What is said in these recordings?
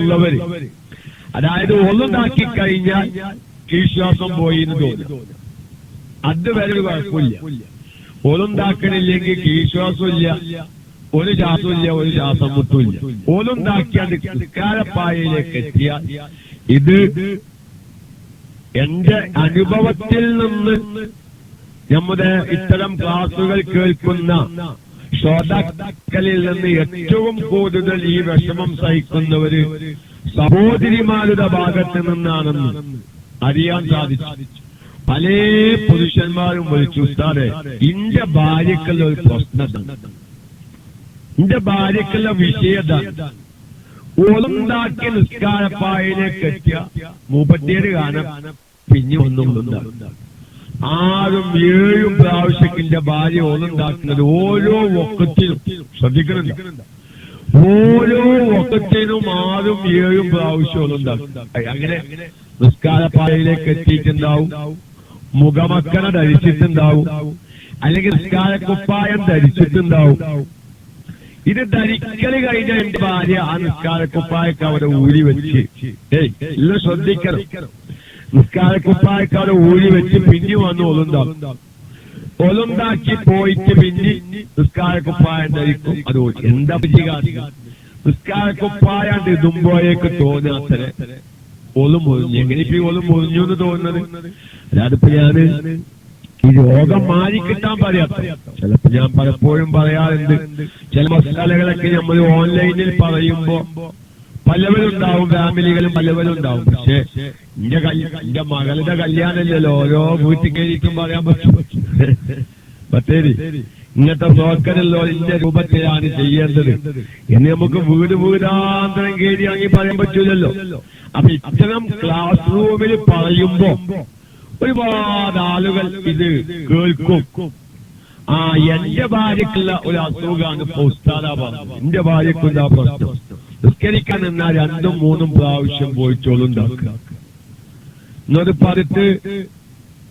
ഉള്ളവര്. അതായത് ഒന്നുണ്ടാക്കി കഴിഞ്ഞാൽ വിശ്വാസം പോയി എന്ന് തോന്നും അതുവരെ ഒരു കുഴപ്പമില്ല ഒന്നുണ്ടാക്കണില്ലെങ്കിൽ വിശ്വാസമില്ല ഒരു ശ്വാസമില്ല ഒരു ശ്വാസം മുട്ടുമില്ല ഒന്നുണ്ടാക്കിയാൽ നിസ്കാരപ്പായയിലേക്ക് എത്തിയാൽ ഇത് എന്റെ അനുഭവത്തിൽ നിന്ന് നമ്മുടെ ഇത്തരം ക്ലാസുകൾ കേൾക്കുന്ന ശ്രോതാക്കളിൽ നിന്ന് ഏറ്റവും കൂടുതൽ ഈ വിഷമം സഹിക്കുന്നവര് സഹോദരിമാരുടെ ഭാഗത്ത് നിന്നാണെന്ന് അറിയാൻ സാധിച്ചു. പല പുരുഷന്മാരും വിളിച്ചു ഉസ്താദെ ഇന്റെ ഭാര്യക്കുള്ള ഒരു പ്രശ്നം എന്റെ ഭാര്യക്കുള്ള വിഷയത ഓളുണ്ടാക്കിയ നിസ്കാരപ്പായനെ കെട്ടിയ മൂപ്പത്തിയേഴ് ഗാനം പിന്നെ ഒന്നും ആറും ഏഴും പ്രാവശ്യത്തിന്റെ ഭാര്യ ഒന്നുണ്ടാക്കുന്നത് ഓരോ ഒക്കത്തിലും ശ്രദ്ധിക്കുന്നുണ്ട് ഓരോ ഒക്കത്തിനും ആരും ഏഴും പ്രാവശ്യം ഓളുണ്ടാക്കും അങ്ങനെ നിസ്കാരപ്പായയിലേക്ക് എത്തിയിട്ടുണ്ടാവും. മുഖമക്കന ധരിച്ചിട്ടുണ്ടാവും. അല്ലെങ്കിൽ നിസ്കാരക്കുപ്പായം ധരിച്ചിട്ടുണ്ടാവും. ഇത് ധരിക്കൽ കഴിഞ്ഞ എന്റെ ഭാര്യ ആ നിസ്കാരക്കുപ്പായൊക്കെ അവിടെ ഊരി വെച്ച്. ഏയ് എല്ലാം ശ്രദ്ധിക്കണം. നിസ്കാരക്കുപ്പായൊക്കെ അവിടെ ഊരി വെച്ച് പിന്നി വന്ന് ഒലുണ്ടാവും ഒലുണ്ടാക്കി പോയിട്ട് പിന്നെ നിസ്കാരക്കുപ്പായം ധരിക്കും അത് എന്താ നിസ്കാരക്കുപ്പായാണ്ട് ഇടുമ്പോഴേക്ക് തോന്നാത്തരെ ഒലും മുറിഞ്ഞു. എങ്ങനെ ഇപ്പൊ ഒലും മുറിഞ്ഞു എന്ന് തോന്നുന്നത്? അല്ലാതിപ്പോ ഞാൻ ഈ രോഗം മാറിക്കിട്ടാൻ പറയാത്ത. ചിലപ്പോ ഞാൻ പലപ്പോഴും പറയാറുണ്ട് ചില മസാലകളൊക്കെ നമ്മൾ ഓൺലൈനിൽ പറയുമ്പോ പലവരുണ്ടാവും ഫാമിലികളും പലവരും ഉണ്ടാവും പക്ഷെ എന്റെ എന്റെ മകളുടെ കല്യാണമല്ലല്ലോ. ഓരോ വീട്ടിൽ കയറിക്കും പറയാൻ പറ്റും. ബത്തേരി ഇങ്ങനത്തെ ബ്രോക്കറല്ലോ ഇന്റെ രൂപത്തിലാണ് ചെയ്യേണ്ടത്. എന്ന് നമുക്ക് വീട് വീടാന്തരം കയറി ഇറങ്ങി പറയാൻ പറ്റൂലല്ലോ. അപ്പൊ ഇത്തരം ക്ലാസ് റൂമിൽ പറയുമ്പോ ഒരുപാട് ആളുകൾ ഇത് കേൾക്കും. ആ എന്റെ ഭാര്യക്കുള്ള ഒരു അസുഖമാണ് ഇപ്പൊ ഉസ്താദാ പറഞ്ഞത്. എന്റെ ഭാര്യക്കുള്ള പ്രശ്നം. നിസ്കരിക്കാൻ എന്നാൽ രണ്ടും മൂന്നും പ്രാവശ്യം പോയി ചോളുണ്ടാക്കുക എന്നൊരു പറഞ്ഞിട്ട്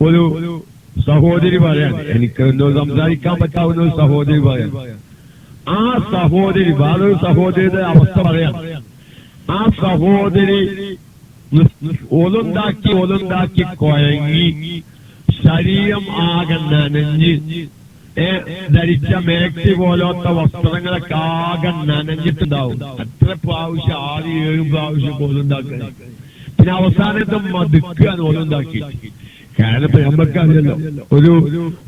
ഒരു സഹോദരി പറയാൻ എനിക്ക് എന്നോട് സംസാരിക്കാൻ പറ്റാവുന്ന ഒരു സഹോദരി പറയാൻ. ആ സഹോദരി വേറൊരു സഹോദരിയുടെ അവസ്ഥ പറയാം ആ സഹോദരി ഒലുണ്ടാക്കി ഒലുണ്ടാക്കി കുഴങ്ങി ശരീരം ആകെ നനഞ്ഞ് ധരിച്ച മേക്സി പോലത്തെ വസ്ത്രങ്ങളൊക്കെ ആകെ നനഞ്ഞിട്ടുണ്ടാവും. അത്ര പ്രാവശ്യം ആറ് ഏഴ് പ്രാവശ്യം ഒലുണ്ടാക്കുക പിന്നെ അവസാനത്തെ മതുക്കാണ് പോലുണ്ടാക്കി കാരണം ഇപ്പൊ നമുക്കറിയല്ലോ ഒരു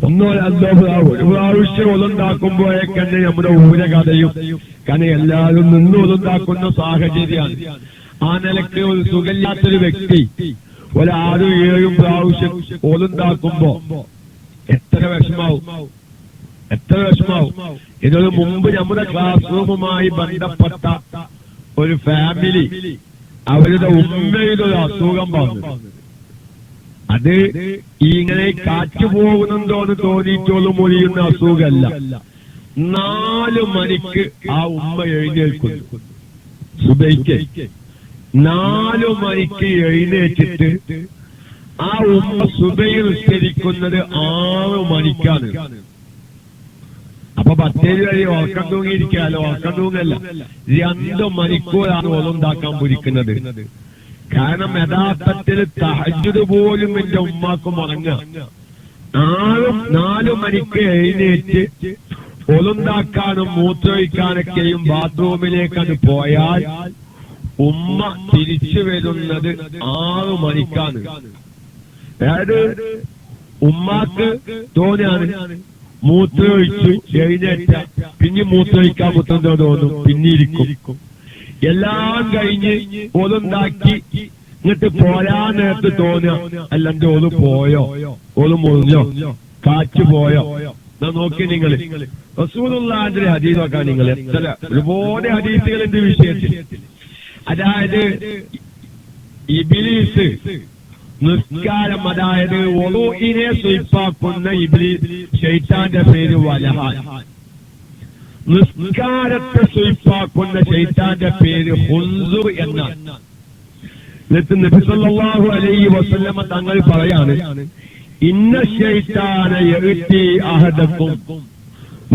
ഒന്നോ രണ്ടോ പ്രാവശ്യം ഒരു പ്രാവശ്യം ഒതുണ്ടാക്കുമ്പോഴേക്കന്നെ നമ്മുടെ ഊര കഥയും. കാരണം എല്ലാവരും നിന്ന് ഒതുണ്ടാക്കുന്ന സാഹചര്യമാണ്. ആ നിലയ്ക്ക് ഒരു സുഖമില്ലാത്തൊരു വ്യക്തി ഒരാറും ഏഴും പ്രാവശ്യം ഒതുണ്ടാക്കുമ്പോ എത്ര വിഷമാവും. എത്ര വിഷമാവും ഇതിനു മുമ്പ് നമ്മുടെ ക്ലാസ് റൂമുമായി ബന്ധപ്പെട്ട ഒരു ഫാമിലി അവരുടെ ഉമ്മയുടെ ഒരു അസുഖം വന്നു അത് ഇങ്ങനെ കാറ്റ് പോകുന്നുണ്ടോന്ന് തോന്നിയിട്ടോളും മൊഴിയുന്ന അസുഖമല്ല. നാല് മണിക്ക് ആ ഉമ്മ എഴുന്നേൽക്കുന്നു. സുബൈക്ക്. നാലു മണിക്ക് എഴുന്നേറ്റിട്ട് ആ ഉമ്മ സുബൈ നിസ്കരിക്കുന്നത് ആറ് മണിക്കാണ്. അപ്പൊ ബത്തേരി വഴി ഉറക്കം തൂങ്ങിയിരിക്കാലോ? ഉറക്കം തൂങ്ങല്ല. രണ്ടു മണിക്കൂറാണ് ഓളുണ്ടാക്കാൻ പൊരിക്കുന്നത്. കാരണം യഥാർത്ഥത്തിൽ തഹജുദ് പോലും എന്റെ ഉമ്മാക്കും ഉറങ്ങുക. ആറും നാലു മണിക്ക് എഴുന്നേറ്റ് ഒലുണ്ടാക്കാനും മൂത്രമൊഴിക്കാനൊക്കെയും അത് പോയാൽ ഉമ്മ തിരിച്ചു വരുന്നത് ആറു മണിക്കാണ്. അതായത് ഉമ്മാക്ക് തോന്നാണ് മൂത്രമൊഴിച്ചു എഴുന്നേറ്റ. പിന്നെ മൂത്രമൊഴിക്കാൻ ഒഴിക്കാൻ തോന്നും പിന്നെ ഇരിക്കും എല്ലാം കഴിഞ്ഞ് ഒതുണ്ടാക്കി എന്നിട്ട് പോരാ നേരത്ത് തോന്നുക. അല്ലെങ്കിൽ ഒന്ന് പോയോ? ഒന്ന് മുറിഞ്ഞോ? കാറ്റ് പോയോ? നോക്കി നിങ്ങൾ റസൂലുള്ളാന്റെ ഹദീസ് നോക്കാൻ നിങ്ങൾ എത്ര ഒരുപാട് എന്റെ വിഷയത്തിൽ അതായത് ഇബിലീസ് നിസ്കാരം അതായത് ഒളുഇനെ സ്വയിപ്പാക്കുന്ന ഇബ്ലീസ് ഷെയ്ത്താന്റെ പേര് വലഹാൻ. നിസ്കാരത്തെ സ്വയിപ്പാക്കുന്ന ഷെയ്ത്താന്റെ പേര് ഹുൻസു എന്നാണ്. എന്നിട്ട് നബി സല്ലല്ലാഹു അലൈഹി വസല്ലമ തങ്ങൾ പറയാണ് ഇന്ന ഷെയ്ത്താന എഴുത്തി അഹദക്കും.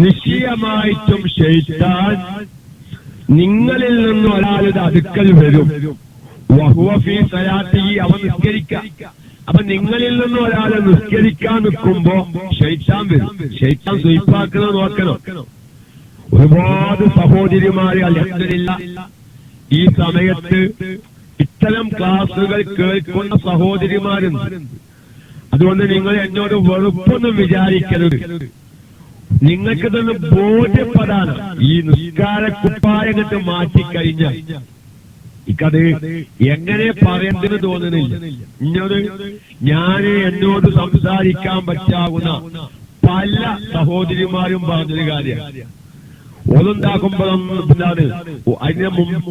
നിശ്ചയമായിട്ടും ഷെയ്ത്താൻ നിങ്ങളിൽ നിന്ന് ഒരാളുടെ അടുക്കൽ വരും. അവൻ നിസ്കരിക്ക. അപ്പൊ നിങ്ങളിൽ നിന്ന് ഒരാളെ നിസ്കരിക്കാൻ നിൽക്കുമ്പോ ശൈത്താൻ വരും. ശൈത്താൻ സ്വയിപ്പാക്കുന്നത് നോക്കണം? ഒരുപാട് സഹോദരിമാരെ അലഹദില്ല ഈ സമയത്ത് ഇത്തരം ക്ലാസുകൾ കേൾക്കുന്ന സഹോദരിമാരും അതുകൊണ്ട് നിങ്ങൾ എന്നോട് വെറുപ്പൊന്നും വിചാരിക്കരുത്. നിങ്ങൾക്ക് തന്നെ ബോധ്യപ്പെടാണ് ഈ നിസ്കാര കുപ്പായങ്ങട്ട് മാറ്റിക്കഴിഞ്ഞാൽ ഇക്കത് എങ്ങനെ പറയേണ്ടത് തോന്നുന്നില്ല. ഇന്നത് ഞാൻ എന്നോട് സംസാരിക്കാൻ പറ്റാവുന്ന പല സഹോദരിമാരും പറഞ്ഞൊരു കാര്യം. ഒന്നുണ്ടാക്കുമ്പോഴൊന്നും എന്താണ്? അതിന് മുമ്പ്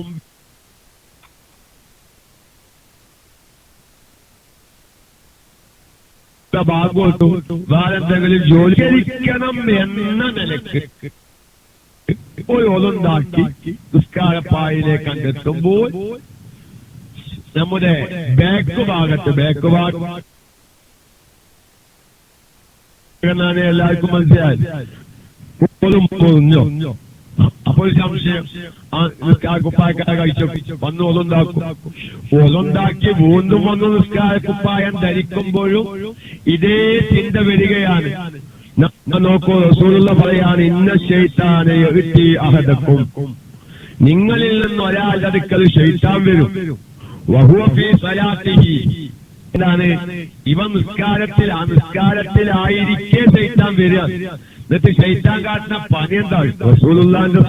ഭാഗോട്ടും വേറെന്തെങ്കിലും ജോലി എന്ന നിലയ്ക്ക് ഒരു ഒന്നുണ്ടാക്കി നിസ്കാരപ്പായിലേക്ക് കണ്ടെത്തുമ്പോൾ നമ്മുടെ ബാക്ക് ഭാഗത്ത് ബാക്ക് ഭാഗം എല്ലാവർക്കും മനസ്സിലായത്? പോലും പൊറിഞ്ഞോ അപ്പോൾ സംശയം. ആ നിസ്കാര കുപ്പായക്കാരെ കഴിച്ചു? വന്ന് ഒതുണ്ടാക്കും ഒതുണ്ടാക്കി വീണ്ടും വന്ന് നിസ്കാര കുപ്പായം ധരിക്കുമ്പോഴും ഇതേ ചിന്ത വരികയാണ്. നോക്കൂ റസൂലുള്ള പറയാണ് ഇന്ന ശൈത്താനെ എഴുത്തി അഹദക്കും. നിങ്ങളിൽ നിന്ന് ഒരാൾ അടുക്കൽ ശൈത്താൻ വരും. വഹുവ ഫീ സലാത്തിഹി. എന്താണ്? ഇവ നിസ്കാരത്തിൽ ആ നിസ്കാരത്തിലായിരിക്കെ ഷെയ്ത്താൻ വരിക. എന്നിട്ട് ശൈത്താൻ കാട്ടുന്ന പണി എന്താ റസൂലുള്ളാന്റെ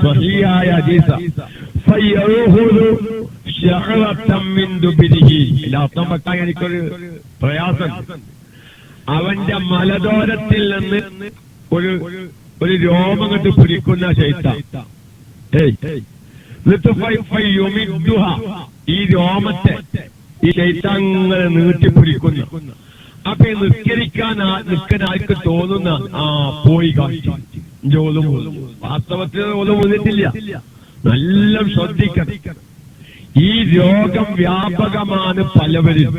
ദുബിരിഹി ഇതിന്റെ അർത്ഥം വെക്കാൻ എനിക്കൊരു പ്രയാസം. അവന്റെ മലദോരത്തിൽ നിന്ന് ഒരു ഒരു രോമം കണ്ട് പിടിക്കുന്ന എന്നിട്ട് ഈ രോമത്തെ ഈ ശൈത്താങ്ങളെ നീട്ടിപ്പിടിക്കുന്നു അപ്പൊ നിസ്കരിക്കാൻ നിൽക്കാൻ ആർക്ക് തോന്നുന്ന? ആ പോയി കാണിച്ചു. ജോലും വാസ്തവത്തിൽ ഒന്നും വന്നിട്ടില്ല നല്ല ശ്രദ്ധിക്കണം. ഈ രോഗം വ്യാപകമാണ് പലവരും.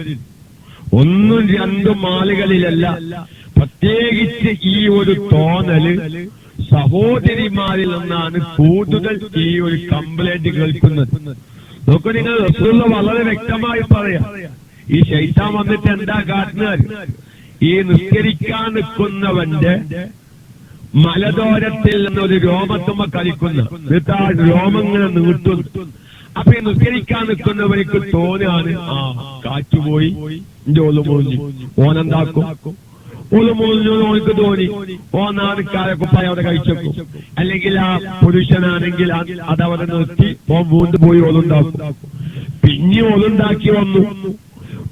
ഒന്നും രണ്ടും ആളുകളിലല്ല പ്രത്യേകിച്ച് ഈ ഒരു തോന്നൽ സഹോദരിമാരിൽ നിന്നാണ് കൂടുതൽ ഈ ഒരു കംപ്ലൈന്റ് കേൾക്കുന്നത്. നോക്കൂ നിങ്ങൾ റസൂള്ള വളരെ വ്യക്തമായി പറയാം. ഈ ശൈത്താൻ വന്നിട്ട് എന്താ കാട്ടുന്നത്? ഈ നിസ്കരിക്കാൻ നിൽക്കുന്നവന്റെ മലദോരത്തിൽ നിന്ന് ഒരു രോമത്തുമ്മ കളിക്കുന്നു. എന്നിട്ട് ആ രോമങ്ങനെ നീട്ടുന്നു. അപ്പൊ നിസ്കരിക്കാൻ നിൽക്കുന്നവർക്ക് തോന്നാണ് ആ കാറ്റുപോയി എന്റെ ഒന്നു മൂഞ്ഞു ഓനെന്താക്കും? ഒന്നു മൂഞ്ഞു ഓനക്ക് തോന്നി. ഓനാണ് കാലക്കുപ്പായ അവിടെ കഴിച്ചേക്കും. അല്ലെങ്കിൽ ആ പുരുഷനാണെങ്കിൽ അത് അവിടെ നിർത്തി ഓൻ വീണ്ടും പോയി ഓലുണ്ടാക്കും പിന്നെ ഓലുണ്ടാക്കി വന്നു.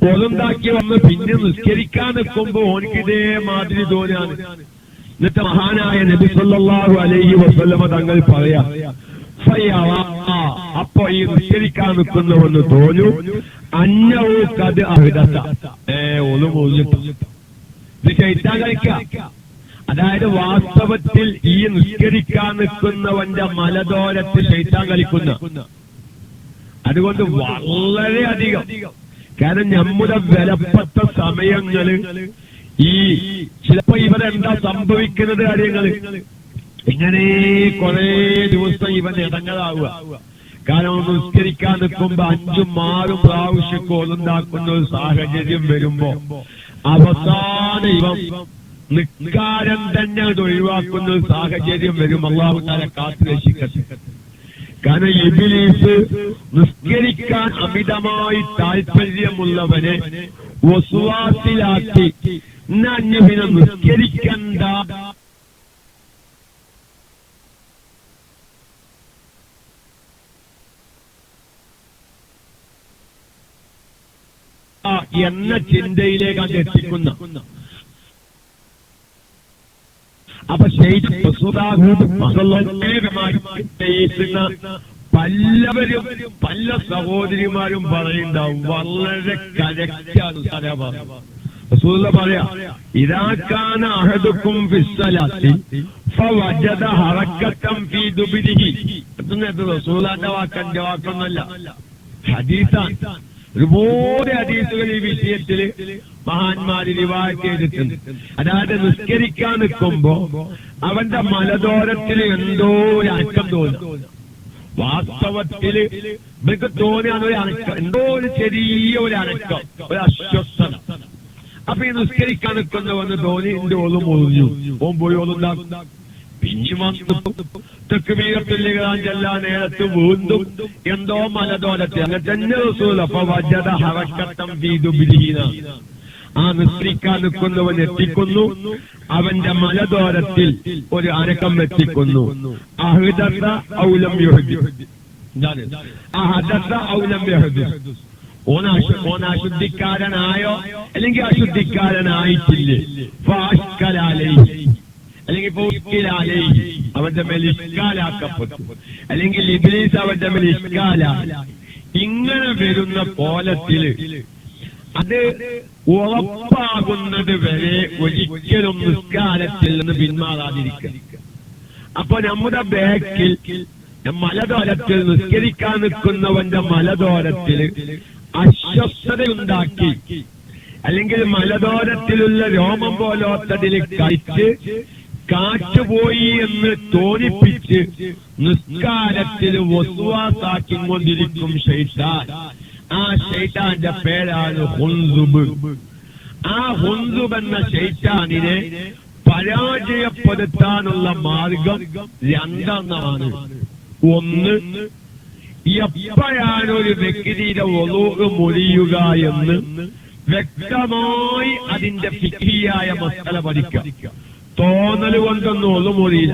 ഓലുണ്ടാക്കി വന്ന് പിന്നെ നിസ്കരിക്കാൻ നിൽക്കുമ്പോ ഓനക്ക് ഇതേമാതിരി തോന്നാണ്. എന്നിട്ട് മഹാനായ നബി സല്ലല്ലാഹു അലൈഹി വസല്ലമ തങ്ങൾ പറയാ. അപ്പൊ ഈ നിസ്കരിക്കാൻ നിൽക്കുന്നവന്ന് തോന്നു അന്നവും കത് അഹിതത്ത ഏ ഒന്ന് മൂന്നിട്ട് ഇത് കളിക്ക. അതായത് വാസ്തവത്തിൽ ഈ നിസ്കരിക്കാൻ നിൽക്കുന്നവന്റെ മലദോരത്ത് ശൈത്താൻ കളിക്കുന്ന. അതുകൊണ്ട് വളരെ അധികം. കാരണം നമ്മുടെ വിലപ്പെട്ട സമയങ്ങൾ ഈ ചിലപ്പോ ഇവരെന്താ സംഭവിക്കുന്നത് കാര്യങ്ങൾ? ഇങ്ങനെ കുറെ ദിവസം ഇവൻ ഇടങ്ങളാവുക. കാരണം നിസ്കരിക്കാൻ നിൽക്കുമ്പോ അഞ്ചും ആറും പ്രാവശ്യം കോലുണ്ടാക്കുന്ന ഒരു സാഹചര്യം വരുമ്പോ അവസാനം ഇവൻ നിക്കാരം തന്നെ അത് ഒഴിവാക്കുന്ന ഒരു സാഹചര്യം വരും. അള്ളാഹു താരെ കാത്തുരക്ഷിക്കട്ടെ കാരണം ഇബിലീസ് നിസ്കരിക്കാൻ അമിതമായി താല്പര്യമുള്ളവനെ വസുവാസിലാക്കി. പിന്നെ നിസ്കരിക്കണ്ട എന്ന ചിന്തയിലേക്ക് അത് എത്തിക്കുന്ന. അപ്പൊ പല്ലവരും പല്ല സഹോദരിമാരും പറയുണ്ടാവും വളരെ കരക്റ്റാണ് റസൂല പറയാ ഇതാക്കാന അഹദുക്കും ഫിസ്സലാത്തി ഫവജദ ഹറക്കത്തം ഫീ ദുബിരിഹി. റസൂലാന്റെ വാക്കന്റെ വാക്കൊന്നല്ല. ഹദീസാണ്. ഒരുപാട് അതീസുകൾ ഈ വിഷയത്തിൽ മഹാന്മാര് റിവായത്ത് ചെയ്തിട്ടുണ്ട്. അതായത് നിസ്കരിക്കാൻ നിൽക്കുമ്പോ അവന്റെ മലദോരത്തിൽ എന്തോ ഒരു അറ്റം തോന്നും വാസ്തവത്തിൽ ഇവർക്ക് തോന്നിയാണ് ഒരു അനക്കം എന്തോ ഒരു ചെറിയ ഒരു അനക്കം ഒരു അസ്വസ്ഥത. അപ്പൊ ഈ നിസ്കരിക്കാൻ നിൽക്കുന്നവന്ന് തോന്നി എന്റെ ഓളും ഒളിഞ്ഞു ഓൻ പോയി ഓളുണ്ടാക്കും. പിന്നെ വന്നു തെക്കുമീകത്തില്ലുകാൻ ചെല്ലാൻ നേരത്ത് വീണ്ടും എന്തോ മലതോലത്തെ അങ്ങനെ ഹറക്കത്തം ആ നിസ്കരിക്കാൻ നിൽക്കുന്നവൻ എത്തിക്കുന്നു. അവന്റെ മലദോരത്തിൽ ഒരു അരക്കം എത്തിക്കുന്നു. അഹ്ദസ ഔലം ഔലം അശുദ്ധിക്കാരനായോ അല്ലെങ്കിൽ അശുദ്ധിക്കാരനായിട്ടില്ലേ? അല്ലെങ്കിൽ പോസ്കിലാലേ അവന്റെ മേൽ ഇഷ്കാലാക്കപ്പെട്ടു അല്ലെങ്കിൽ ഇബ്ലീസ് അവന്റെ മേൽ ഇഷ്കാല ഇങ്ങനെ വരുന്ന കോലത്തിൽ അത് ഉറപ്പാകുന്നത് വരെ ഒരിക്കലും നിസ്കാരത്തിൽ നിന്ന് പിന്മാറാതിരിക്കുക അപ്പൊ നമ്മുടെ ബാക്കിൽ മലദോരത്തിൽ നിസ്കരിക്കാൻ നിൽക്കുന്നവന്റെ മലദോരത്തിൽ അസ്വസ്ഥതയുണ്ടാക്കി അല്ലെങ്കിൽ മലദോരത്തിലുള്ള രോമം പോലോത്തതിൽ കഴിച്ച് കാറ്റുപോയി എന്ന് തോന്നിപ്പിച്ച് നിസ്കാരത്തിൽ വസുവാസാക്കിക്കൊണ്ടിരിക്കും ഷെയ്ത്താൻ ആ ഷെയ്ത്താന്റെ പേരാണ് ഹുൻസുബ്. ആ ഹുൻസുബ് എന്ന ഷെയ്ത്താനിനെ പരാജയപ്പെടുത്താനുള്ള മാർഗം രണ്ടെണ്ണമാണ്. ഒന്ന് എപ്പോഴാണ് ഒരു വ്യക്തിയുടെ ഒലോക് മുറിയുക എന്ന് വ്യക്തമായി അതിന്റെ ഫിക്കിയായ മസല പഠിക്കാം തോന്നൽ കൊണ്ടൊന്നും ഒളുമുറിയില്ല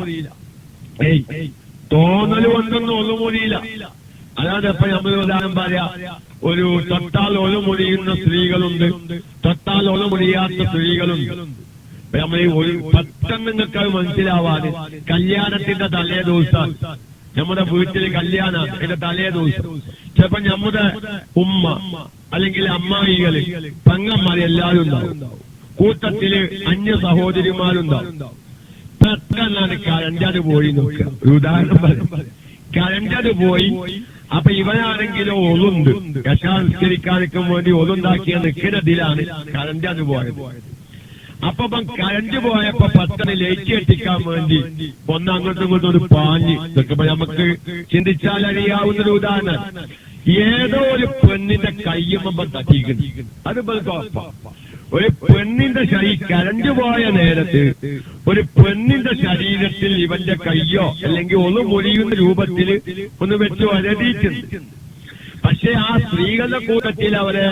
ഏയ് തോന്നൽ കൊണ്ടൊന്നും ഒന്നും മൂടിയില്ല അതാണ് ഇപ്പൊ നമ്മൾ ഉദാഹരണം പറയാ. ഒരു തൊട്ടാൽ ഒളുമുറിയുന്ന സ്ത്രീകളുണ്ട്. തൊട്ടാൽ ഒളുമുറിയാത്ത സ്ത്രീകളുണ്ട്. ഇപ്പൊ നമ്മൾ ഒരു പെട്ടെന്ന് നിങ്ങൾക്ക് അത് മനസ്സിലാവാതെ കല്യാണത്തിന്റെ തലേ ദിവസം നമ്മുടെ വീട്ടിൽ കല്യാണം എന്റെ തലേ ദിവസം. ചിലപ്പോ നമ്മുടെ ഉമ്മ അല്ലെങ്കിൽ അമ്മായികൾ പെങ്ങന്മാര് എല്ലാവരും ഉണ്ടാവും. കൂട്ടത്തിൽ അന്യ സഹോദരിമാരുണ്ടാവും. പെട്ടെന്നാണ് കരണ്ടത് പോയി നോക്കുക. ഒരു ഉദാഹരണം പറയും. കരണ്ടത് പോയി അപ്പൊ ഇവനാണെങ്കിലോ ഒതുണ്ട്. യശാസ്കരിക്കാനൊക്കെ വേണ്ടി ഒതുണ്ടാക്കിയ നിൽക്കുന്നതിലാണ് കരണ്ടത് പോയത്. അപ്പൊ ഇപ്പം കരണ്ട് പോയപ്പോ പത്തന് ലേറ്റ് എത്തിക്കാൻ വേണ്ടി ഒന്ന് അങ്ങോട്ടും ഇങ്ങോട്ടും ഒരു പാഞ്ഞ് ഇപ്പൊ നമുക്ക് ചിന്തിച്ചാൽ അറിയാവുന്ന ഒരു ഉദാഹരണം. ഏതോ ഒരു പെണ്ണിന്റെ കയ്യുമ്പം തട്ടിക്കുന്നു അത്. ഒരു പെണ്ണിന്റെ ശരീ കരഞ്ഞു പോയ നേരത്ത് ഒരു പെണ്ണിന്റെ ശരീരത്തിൽ ഇവന്റെ കയ്യോ അല്ലെങ്കിൽ ഒന്ന് മുറിയുന്ന രൂപത്തിൽ ഒന്ന് വെച്ച് വരതിയിട്ടുണ്ട് പക്ഷെ ആ സ്ത്രീകളുടെ കൂട്ടത്തിൽ അവരെ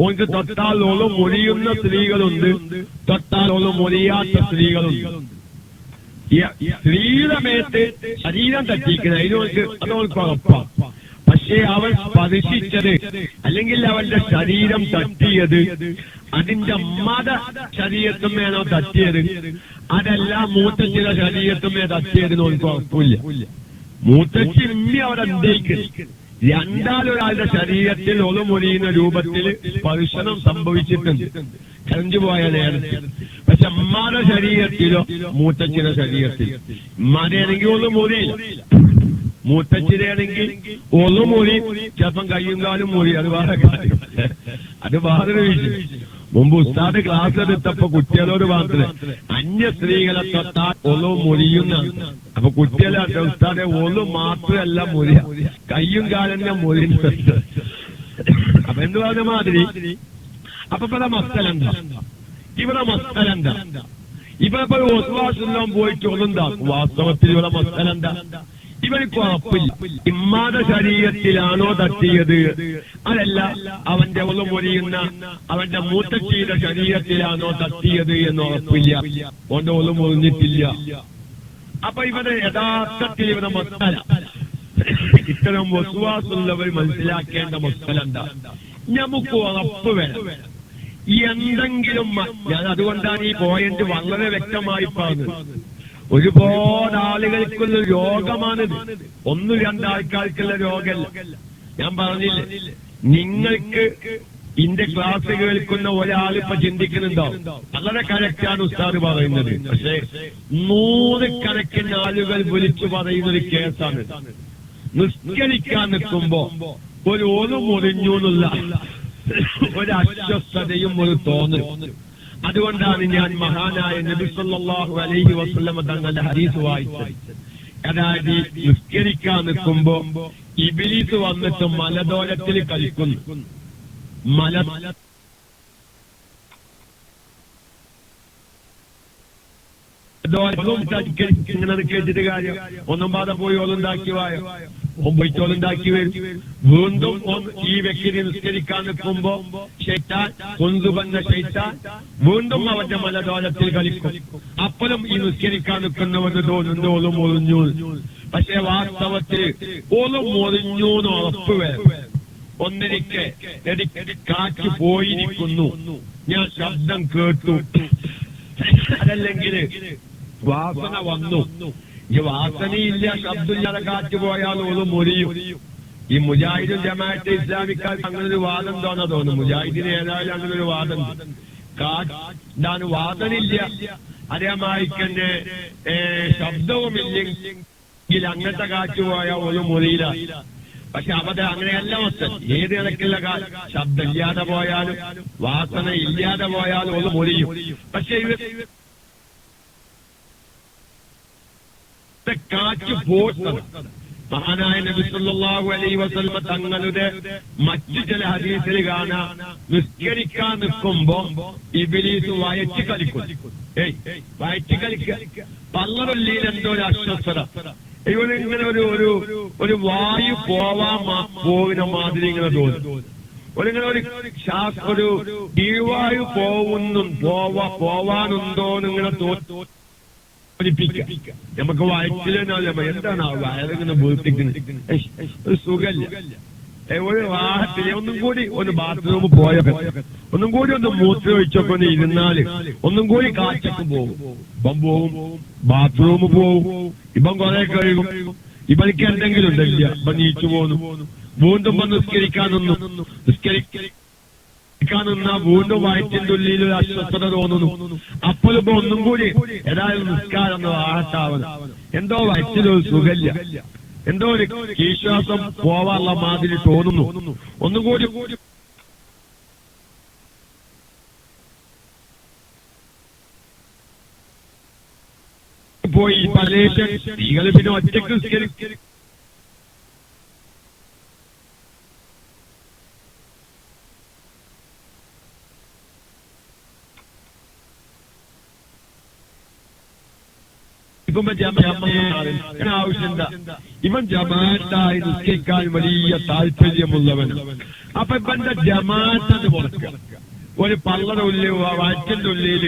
ഓർക്ക് തൊട്ടാലോളം മുറിയുന്ന സ്ത്രീകളുണ്ട് തൊട്ടാൽ തൊട്ടാലോളം മുറിയാത്ത സ്ത്രീകളുണ്ട് സ്ത്രീയുടെ മേത്ത് ശരീരം തട്ടിക്കുന്നത് അതിനോൾക്ക് അതോൾക്ക് ഉറപ്പാണ് പക്ഷേ അവൻ സ്പർശിച്ചത് അല്ലെങ്കിൽ അവന്റെ ശരീരം തട്ടിയത് അതിന്റെ മത ശരീരത്തുമേണോ തട്ടിയത്. അതല്ല മൂത്തച്ചിയുടെ ശരീരത്തുമേ തട്ടിയത് നോക്ക് ഉറപ്പില്ല മൂത്തച്ചി ഇമ്മി രണ്ടാലൊരാളുടെ ശരീരത്തിൽ ഒളുമുറിയുന്ന രൂപത്തിൽ സ്പർശനം സംഭവിച്ചിട്ടുണ്ട്. കരഞ്ഞു പോയ നേരത്തിൽ പക്ഷെ അമ്മാരുടെ ശരീരത്തിലോ മൂത്തച്ചിയുടെ ശരീരത്തിലോ? ഉമ്മാരെയാണെങ്കിൽ ഒന്നും മുറിയില്ല മൂത്തച്ചിരയാണെങ്കിൽ ഒന്ന് മുറി ചിലപ്പം കയ്യും കാലും മുറി അത് വേറെ കാര്യം. അത് വേറൊരു വിഷയം. മുമ്പ് ഉസ്താദ് ക്ലാസ് എടുത്തപ്പോ കുട്ടികളോട് മാത്രമേ അന്യ സ്ത്രീകളെ തൊട്ടാൽ ഒന്ന് മുറിയുന്ന അപ്പൊ കുട്ടികളെ ഉസ്താദെ ഒന്ന് മാത്രമല്ല മുറിയ. കയ്യും കാലന്നെ മുറിയുന്നുണ്ട് അപ്പൊ എന്ത് പറഞ്ഞ മാതിരി? അപ്പൊ ഇവിടെ മസ്തലെന്താ ഇവിടെ മസ്തലെന്താ ഇവിടെ ഇപ്പൊ ഒന്നും പോയിട്ട് ഒന്നും വാസ്തവത്തിൽ ഇവിടെ മസ്തലെന്താ ഇമ്മാത ശരീരത്തിലാണോ തട്ടിയത്? അതല്ല അവന്റെ ഒന്നും മുറിയുന്ന അവന്റെ മൂത്തച്ചിയുടെ ശരീരത്തിലാണോ തട്ടിയത് എന്ന് ഉറപ്പില്ല. ഓന്റെ ഒന്നും മുറിഞ്ഞിട്ടില്ല അപ്പൊ ഇവരെ യഥാർത്ഥത്തിൽ ഇവരെ മസ്തല ഇത്തരം വസുവാസുള്ളവർ മനസ്സിലാക്കേണ്ട മസ്തല നമുക്ക് ഉറപ്പ് വേണം. എന്തെങ്കിലും ഞാൻ അതുകൊണ്ടാണ് ഈ പോയിന്റ് വളരെ വ്യക്തമായി പറഞ്ഞത്. ഒരുപാട് ആളുകൾക്കുള്ള രോഗമാണിത്. ഒന്നും രണ്ടാൾക്കാർക്കുള്ള രോഗമല്ല. ഞാൻ പറഞ്ഞില്ലേ നിങ്ങൾക്ക് ഇന്റെ ക്ലാസ് കേൾക്കുന്ന ഒരാൾ ഇപ്പൊ ചിന്തിക്കുന്നുണ്ടോ വളരെ കറക്റ്റാണ് ഉസ്താദ് പറയുന്നത്. പക്ഷേ നൂറ് കണക്കിന് ആളുകൾ വിളിച്ചു പറയുന്ന ഒരു കേസാണ് നിസ്കരിക്കാൻ നിൽക്കുമ്പോ ഒരു ഒന്നും മുറിഞ്ഞു എന്നുള്ള ഒരു അസ്വസ്ഥതയും ഒരു തോന്നൽ അതുകൊണ്ടാണ് ഞാൻ മഹാനായ നബി സല്ലല്ലാഹു അലൈഹി വസല്ലമ തങ്ങളുടെ ഹദീസ് വായിച്ചത്. അതായത് നിസ്കരിക്കാൻ നിൽക്കുമ്പോ ഇബിലീസ് വന്നിട്ട് മലദോരത്തിൽ കളിക്കുന്നു. മല കേട്ടിട്ട് കാര്യം ഒന്നും പാത പോയി ഓലുണ്ടാക്കി വായോ ഒമ്പയിട്ടോലുണ്ടാക്കി വരും വീണ്ടും ഈ വ്യക്തി നിസ്കരിക്കാൻ നിൽക്കുമ്പോ ഷെയ്ത്താൻ കൊന്തുവന്ന ഷെയ്ത്താൻ വീണ്ടും അവന്റെ മലദോലത്തിൽ കളിക്കും അപ്പോഴും ഈ നിസ്കരിക്കാൻ നിൽക്കുന്നവന് തോന്നുന്നു ഓളും ഒളിഞ്ഞു പക്ഷെ വാസ്തവത്തിൽ ഓളും ഒളിഞ്ഞു എന്ന് ഉറപ്പ് വരും ഒന്നിരിക്കെ കാറ്റ് പോയിരിക്കുന്നു ഞാൻ ശബ്ദം കേട്ടു അതല്ലെങ്കിൽ വാസന വന്നു. ഈ വാസനയില്ല ശബ്ദമില്ലാതെ കാറ്റ് പോയാൽ ഒരു മുരിയും ഈ മുജാഹിദും ജമാഅത്തെ ഇസ്ലാമിക്കാർക്ക് അങ്ങനെ ഒരു വാദം തോന്നാ തോന്നുന്നു? മുജാഹിദിന് ഏതായാലും അങ്ങനെ ഒരു വാദം കാറ്റ് വാദനില്ല. ഏ, ശബ്ദവുമില്ലെങ്കിൽ അങ്ങനത്തെ കാറ്റ് പോയാൽ ഒരു മുറിയില പക്ഷെ അവിടെ അങ്ങനെയല്ല മൊത്തം. ഏത് നിലക്കുള്ള ശബ്ദം ഇല്ലാതെ പോയാലും വാസന ഇല്ലാതെ പോയാലും ഒരു മുറിയും. പക്ഷെ ഇവ കാറ്റ് പോട്ടത് മഹാനായ നബി അലൈ വസല്ലമ തങ്ങളുടെ മറ്റു ചില ഹദീസിൽ കാണാം നിസ്കരിക്കാൻ നിൽക്കുമ്പോ ഇബിലീസ് വയറ്റി കളിക്കും. ഏയ് കളിക്ക പള്ളറുള്ളിയിൽ എന്തോ ഒരു അശ്വസ്ഥത ഇവനിങ്ങനെ ഒരു ഒരു ഒരു വായു പോവാൻ പോവിന മാതിരി ഇങ്ങനെ തോന്നും. ഒരിങ്ങനെ ഒരു ഒരു കീഴ്വായു പോകുന്നു പോവാ പോവാനുണ്ടോ എന്നിങ്ങനെ തോ നമുക്ക് വയറ്റിലെന്നല്ല എന്താണ് ആ വയറിങ്ങനെ വീട്ടിക്കുന്നത് ഒരു സുഖല്ല ഒരു വാഹത്തിൽ ഒന്നും കൂടി ഒന്ന് ബാത്റൂമിൽ പോയൊക്കെ ഒന്നും കൂടി ഒന്ന് മൂത്രമൊഴിച്ചൊക്കെ ഒന്ന് ഇരുന്നാൽ ഒന്നും കൂടി കാറ്റൊക്കെ പോകും. ഇപ്പം പോവും ബാത്റൂമിൽ പോവും. ഇപ്പം കുറെ കഴിയും ഇവനിക്ക് എന്തെങ്കിലും ഉണ്ടല്ല ഇപ്പൊ നീച്ചു പോന്നു. വീണ്ടും നിസ്കരിക്കാനൊന്നും. നിസ്കരിക്ക നിന്ന വീണ്ടും വയറ്റിന്റെ ഉള്ളിൽ ഒരു അസ്വസ്ഥത തോന്നുന്നു. അപ്പോഴിപ്പോ ഒന്നും കൂടി ഏതായാലും നിസ്കാരം ആഹത്താവണം എന്തോ വയറ്റിലൊരു സുഖല്ല എന്തോ ഒരു വിശ്വാസം പോവാനുള്ള മാതിരി തോന്നുന്നു. ഒന്നും കൂടി പോയി പലേശൻ നിങ്ങൾ പിന്നെ ഒറ്റയ്ക്ക് ഇപ്പം ആവശ്യമില്ല. ഇവൻ ജമാഅത്തായി നിസ്കരിക്കാൻ വലിയ താല്പര്യമുള്ളവൻ. അപ്പൊ ഇവന്റെ ജമാഅത്തിന് പുറക്കുക ഒരു പള്ളയുടെ ഉള്ളിൽ വാറ്റിന്റെ ഉള്ളിൽ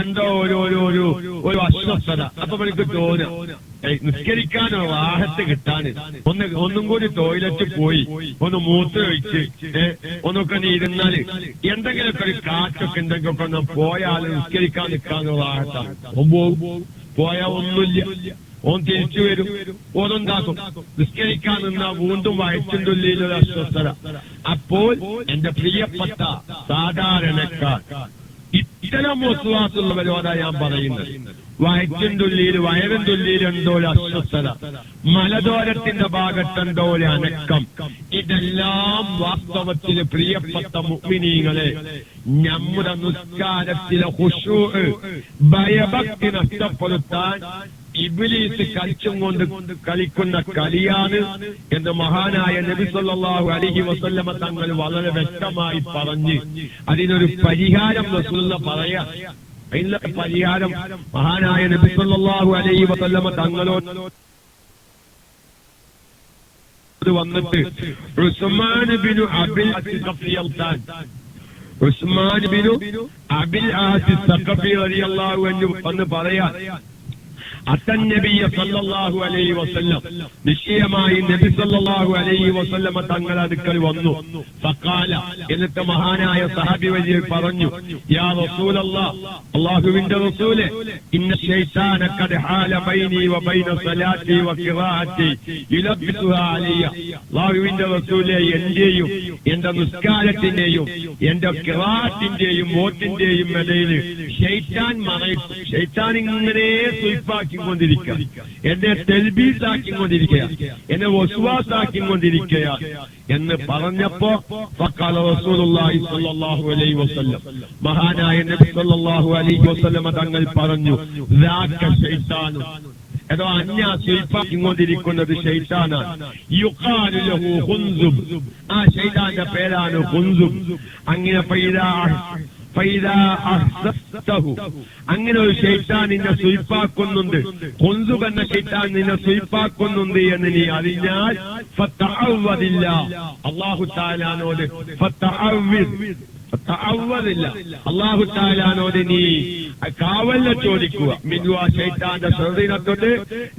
എന്തോ ഒരു ഒരു ഒരു ഒരു അസ്വസ്ഥത. അപ്പൊ എനിക്ക് തോന്നുക നിസ്കരിക്കാനോ വാഹത്ത് കിട്ടാന്. ഒന്ന് ഒന്നും കൂടി ടോയ്ലറ്റ് പോയി ഒന്ന് മൂത്രമൊഴിച്ച് ഒന്നൊക്കെ ഒന്ന് ഇരുന്നാൽ എന്തെങ്കിലുമൊക്കെ ഒരു കാറ്റൊക്കെ എന്തെങ്കിലുമൊക്കെ ഒന്ന് പോയാൽ നിസ്കരിക്കാൻ നിൽക്കാനോ വാഹത്താണ് പോകും പോയാ ഒന്നുമില്ല. ഓൻ തിരിച്ചു വരും. ഓനെന്താക്കും നിസ്കരിക്കാൻ നിന്നാ വീണ്ടും വയറ്റിന്റെ അസ്വസ്ഥത. അപ്പോൾ എന്റെ പ്രിയപ്പെട്ട സാധാരണക്കാർ ഇത്തരം വസ്തുവാസുള്ളവരോടാ ഞാൻ പറയുന്നത്. വയറ്റിന്റെ തുല്ലിയിൽ വയറും തുല്ലിയിലുണ്ടോ അസ്വസ്ഥത. മലദോരത്തിന്റെ ഭാഗത്തുണ്ടോ അനക്കം. ഇതെല്ലാം വാസ്തവത്തിൽ പ്രിയപ്പെട്ട മുഗ്മിനീങ്ങളെ നമ്മുടെ നിസ്കാരത്തിലെ ഹുഷൂ ഭയഭക്തി നഷ്ടപ്പെടുത്താൻ ഇബിലീസ് കളിച്ചും കൊണ്ട് കളിക്കുന്ന കളിയാണ് എന്ന് മഹാനായ നബി സല്ലല്ലാഹു അലൈഹി വസല്ലമ തങ്ങൾ വളരെ വ്യക്തമായി പറഞ്ഞ് അതിനൊരു പരിഹാരം റസൂലുള്ള പറയാ. അതിനുള്ള പരിഹാരം മഹാനായ നബി സല്ലല്ലാഹു അലൈഹി വസല്ലമ തങ്ങളോട് വന്നിട്ട് ഉസ്മാൻ ബിനു അബിൽ ഉസ്മാൻ ബിനു അബിൽ ആസി സഖഫി റളിയല്ലാഹു അൻഹു എന്ന് പറയാ അത്തന്നബിയ സല്ലല്ലാഹു അലൈഹി വസല്ലം. നിശ്ചയമായി നബി സല്ലല്ലാഹു അലൈഹി വസല്ലമ തങ്ങൾ അടുക്കൽ വന്നു. ഫഖാല എന്നിട്ട് മഹാനായ സഹാബി വലിയ പറഞ്ഞു യാ റസൂലല്ലാഹ് അല്ലാഹുവിന്റെ റസൂലെ ഇന്ന ശൈത്താന ഖദ് ഹാല വ ബൈന സലാത്തി വ ഖിറാഅത്തി യുലബ്ബിസുഹാ അലിയ അല്ലാഹുവിന്റെ റസൂലെ എന്റെയും എന്റെ നിസ്കാരത്തിന്റെയും എന്റെ ഖിറാഅത്തിന്റെയും വോട്ടിന്റെയും ഇടയിൽ ശൈത്താൻ മറയിട്ടു ശൈത്താൻ ഇങ്ങനെ കൊണ്ടിരിക്കുക എന്നെ തെൽബീസാക്കിക്കൊണ്ടിരിക്കുക എന്നെ വസുവാസാക്കിക്കൊണ്ടിരിക്കുക എന്ന് പറഞ്ഞപ്പോ മഹാനായ നബി അലൈഹി തങ്ങൾ പറഞ്ഞു ഏതോ അന്യ ശില്പിക്കൊണ്ടിരിക്കുന്നത് ഷെയ്ത്താനാണ് ആ ഷെയ്ത്താന്റെ പേരാണ് അങ്ങനെ പെയ്താ അങ്ങനെ ഒരു ഷെയ്ത്താൻ നിന്നെ സുയിപ്പാക്കുന്നുണ്ട് കൊന്തു എന്ന ഷെയ്ത്താൻ നിന്നെ സുയിപ്പാക്കുന്നുണ്ട് എന്ന് നീ അറിഞ്ഞാൽ അള്ളാഹു താലാനോട്. ഫത്തഅവ്വദില്ല. അല്ലാഹു താലാനോട് നീ കാവല്ല ചോദിക്കുക. മിന്നു ആ ഷെയ്ത്താന്റെ ശ്രദ്ധയിനത്തോട്ട്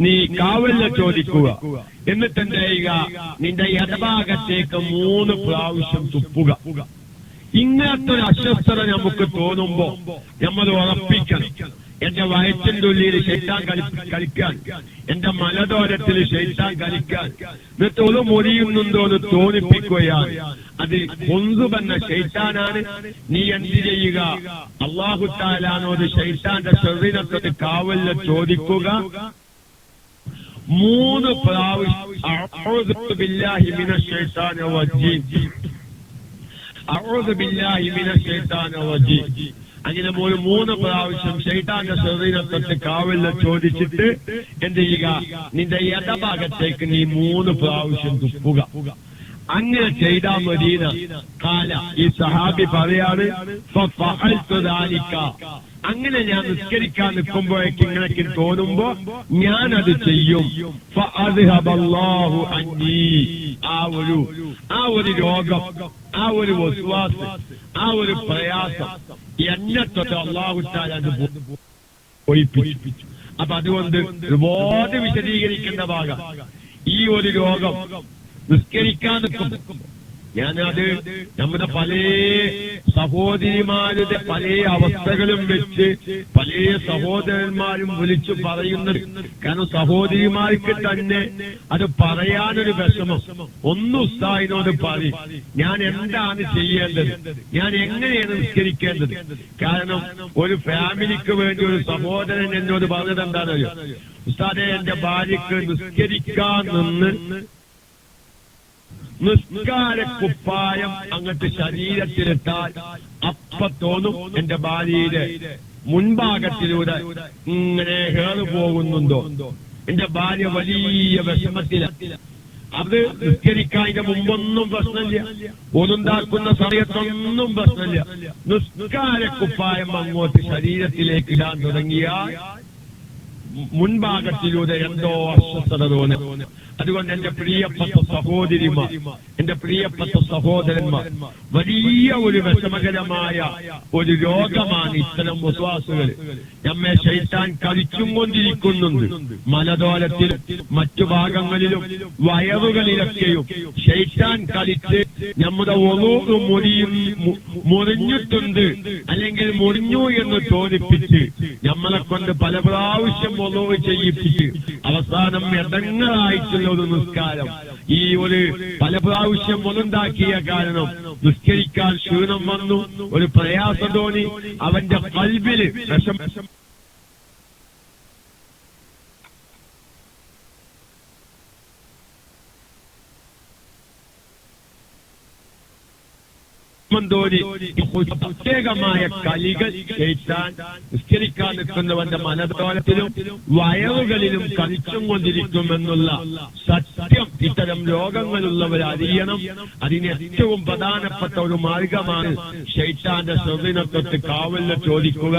നീ കാവല്ല ചോദിക്കുക. എന്നിട്ട് എന്ത് ചെയ്യുക? നിന്റെ ഇടഭാഗത്തേക്ക് മൂന്ന് പ്രാവശ്യം തുപ്പുക. ഇങ്ങനത്തെ ഒരു അസ്വസ്ഥത നമുക്ക് തോന്നുമ്പോ നമ്മൾ ഉറപ്പിക്കണം. എന്റെ വയറ്റിന്റെ ഉള്ളിൽ ശൈത്താൻ കളി കളിക്കാൻ എന്റെ മലദോരത്തിൽ ശൈത്താൻ കളിക്കാൻ. എന്നിട്ട് ഒരു മുറിയുന്നുണ്ടോ എന്ന് തോന്നിപ്പിക്കുകയാണ്. അത് കൊന്തുവെന്ന ശൈത്താനാണ് നീ എന്ത് ചെയ്യുക? അള്ളാഹു താലാനോട് ശൈത്താന്റെ ശരീരത്തോട് കാവലിനെ ചോദിക്കുക. മൂന്ന് പ്രാവശ്യം അങ്ങനെ ഒരു മൂന്ന് പ്രാവശ്യം ഷൈത്താന്റെ ശരീരത്തെ കാവലിൽ ചോദിച്ചിട്ട് എന്ത് ചെയ്യുക? നിന്റെ ഇടഭാഗത്തേക്ക് നീ മൂന്ന് പ്രാവശ്യം തുപ്പുക. അങ്ങനെ ചെയ്താ മദീന കാല ഈ സഹാബി പറയാണ്. അങ്ങനെ ഞാൻ നിസ്കരിക്കാൻ നിൽക്കുമ്പോഴേക്ക് ഇങ്ങനെയൊക്കെ തോന്നുമ്പോ ഞാൻ അത് ചെയ്യും. ആ ഒരു ആ ഒരു രോഗം ആ ഒരു വസ്വാസ് ആ ഒരു പ്രയാസം എന്നെ തൊട്ട് പോ- പോയിപ്പിച്ചു അപ്പൊ അതുകൊണ്ട് ഒരുപാട് വിശദീകരിക്കേണ്ട ഭാഗം. ഈ ഒരു രോഗം നിസ്കരിക്കാൻ നിൽക്കും ഞാനത് നമ്മുടെ പല സഹോദരിമാരുടെ പല അവസ്ഥകളും വെച്ച് പല സഹോദരന്മാരും വിളിച്ചു പറയുന്നത്. കാരണം സഹോദരിമാർക്ക് തന്നെ അത് പറയാനൊരു വിഷമം. ഒന്നും ഉസ്താദിനോട് പറയും ഞാൻ എന്താണ് ചെയ്യേണ്ടത്? ഞാൻ എങ്ങനെയാണ് നിസ്കരിക്കേണ്ടത്? കാരണം ഒരു ഫാമിലിക്ക് വേണ്ടി ഒരു സഹോദരൻ എന്നോട് പറഞ്ഞത് എന്താണെന്നറിയോ? ഉസ്താദെ എന്റെ ഭാര്യക്ക് നിസ്കരിക്കാൻ നിന്ന് നിസ്കാര കുപ്പായം അങ്ങട്ട് ശരീരത്തിലിട്ടാൽ അപ്പ തോന്നും എന്റെ ഭാര്യയിൽ മുൻഭാഗത്തിലൂടെ ഇങ്ങനെ ഹേറ് പോകുന്നുണ്ടോ? എന്റെ ഭാര്യ വലിയ വിഷമത്തില. അത് നിസ്കരിക്കാതിന്റെ മുമ്പൊന്നും പ്രശ്നമില്ല. ഒന്നുണ്ടാക്കുന്ന സമയത്തൊന്നും പ്രശ്നമില്ല. നിസ്കാര കുപ്പായം അങ്ങോട്ട് ശരീരത്തിലേക്ക് ഇടാൻ തുടങ്ങിയാൽ മുൻഭാഗത്തിലൂടെ എന്തോ അസ്വസ്ഥത തോന്നും. അതുകൊണ്ട് എന്റെ പ്രിയപ്പെട്ട സഹോദരിമാർ എന്റെ പ്രിയപ്പെട്ട സഹോദരന്മാർ വലിയ ഒരു വിഷമകരമായ ഒരു രോഗമാണ് ഇത്തരം വിശ്വാസുകൾ. നമ്മെ ശൈത്താൻ കളിച്ചും കൊണ്ടിരിക്കുന്നുണ്ട് മലദോലത്തിലും മറ്റു ഭാഗങ്ങളിലും വയറുകളിലൊക്കെയും ശൈത്താൻ കളിച്ച് നമ്മുടെ ഒളൂറ് മുറിയും മുറിഞ്ഞിട്ടുണ്ട്. അല്ലെങ്കിൽ മുറിഞ്ഞു എന്ന് തോന്നിപ്പിച്ച് നമ്മളെ കൊണ്ട് പല പ്രാവശ്യം ഒളവ് ചെയ്യിപ്പിച്ച് അവസാനം എടങ്ങളായിട്ടുള്ള ഒരു നിസ്കാരം. ഈ ഒരു പല പ്രാവശ്യം ഒന്നുണ്ടാക്കിയ കാരണം നിസ്കരിക്കാൻ ക്ഷീണം വന്നു. ഒരു പ്രയാസം തോന്നി അവന്റെ കൽവിൽ വിഷം തോന്നി പ്രത്യേകമായ കലികൾ കേട്ടാൻ നിസ്കരിക്കാൻ നിൽക്കുന്നവന്റെ മനതോലത്തിലും വയറുകളിലും കളിച്ചും കൊണ്ടിരിക്കുമെന്നുള്ള സത്യം ഇത്തരം രോഗങ്ങളുള്ളവർ അറിയണം. അതിന് ഏറ്റവും പ്രധാനപ്പെട്ട ഒരു മാർഗമാണ് ഷെയ്റ്റാന്റെ ശ്രദ്ധനത്തൊട്ട് കാവലിൽ ചോദിക്കുക.